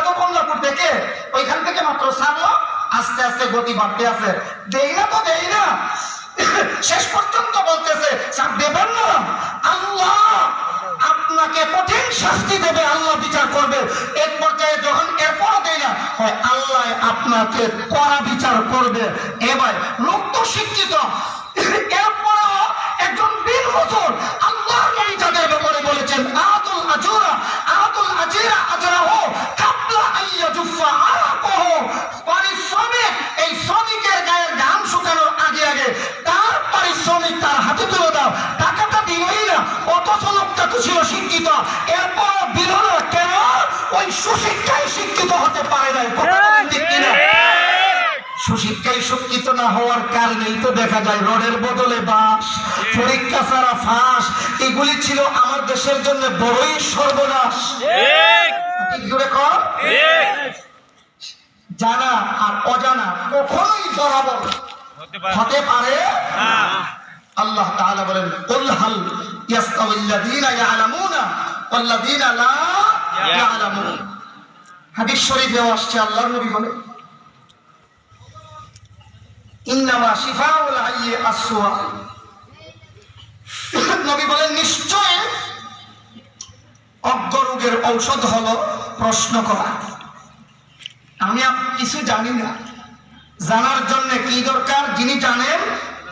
কমলাপুর থেকে। ওইখান থেকে মাত্র ছাড়লো। আস্তে আস্তে গতি বাড়তে আছে। দেই না তো দেই না। শেষ পর্যন্ত বলতেছে, স্যার, দেবেন না। আল্লাহ আপনাকে কঠিন শাস্তি দেবে, আল্লাহ বিচার করবে। এক পর্যায়ে যখন এরপরও দেয় না হয়, আল্লাহ আপনাকে কড়া বিচার করবে। এবার লোক তো শিক্ষিত হাতে তুলে দাও। টাকাটা দিলই না অথচ লোকটা তো ছিল শিক্ষিত। এরপর দিল না কেন? ওই সুশিক্ষায় শিক্ষিত হতে পারে নাই? সুশিক্ষায় শিক্ষিত না হওয়ার কারণেই তো দেখা যায় রোডের বদলে বাস পরীক্ষা ছাড়া ফাঁস এগুলি ছিল আমার দেশের জন্য বড়ই সর্বনাশ। কর জানা আর অজানা কখনোই বরাবর হতে পারে। আল্লাহ তাআলা বলেন, কুল হাল ইয়াস্তাউল্লাযীনা ইয়ালামুনা ওয়াল্লাযীনা লা ইয়ালামুন। হাদিস আসছে, আল্লাহর নবী বলে, ইন্নামা শিফাউল আসওয়া নবী বলেন, নিশ্চয় অজ্ঞ রোগের ঔষধ হলো প্রশ্ন করা। আমি কিছু জানি না। জানার জন্য কি দরকার? যিনি জানেন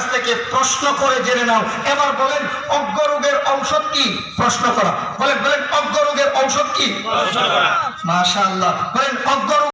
কাছ থেকে প্রশ্ন করে জেনে নাও। এবার বলেন অজ্ঞ রোগের ঔষধ কি? প্রশ্ন করা। বলেন বলেন অজ্ঞ রোগের ঔষধ কি? মাশাআল্লাহ। বলেন অজ্ঞ রোগ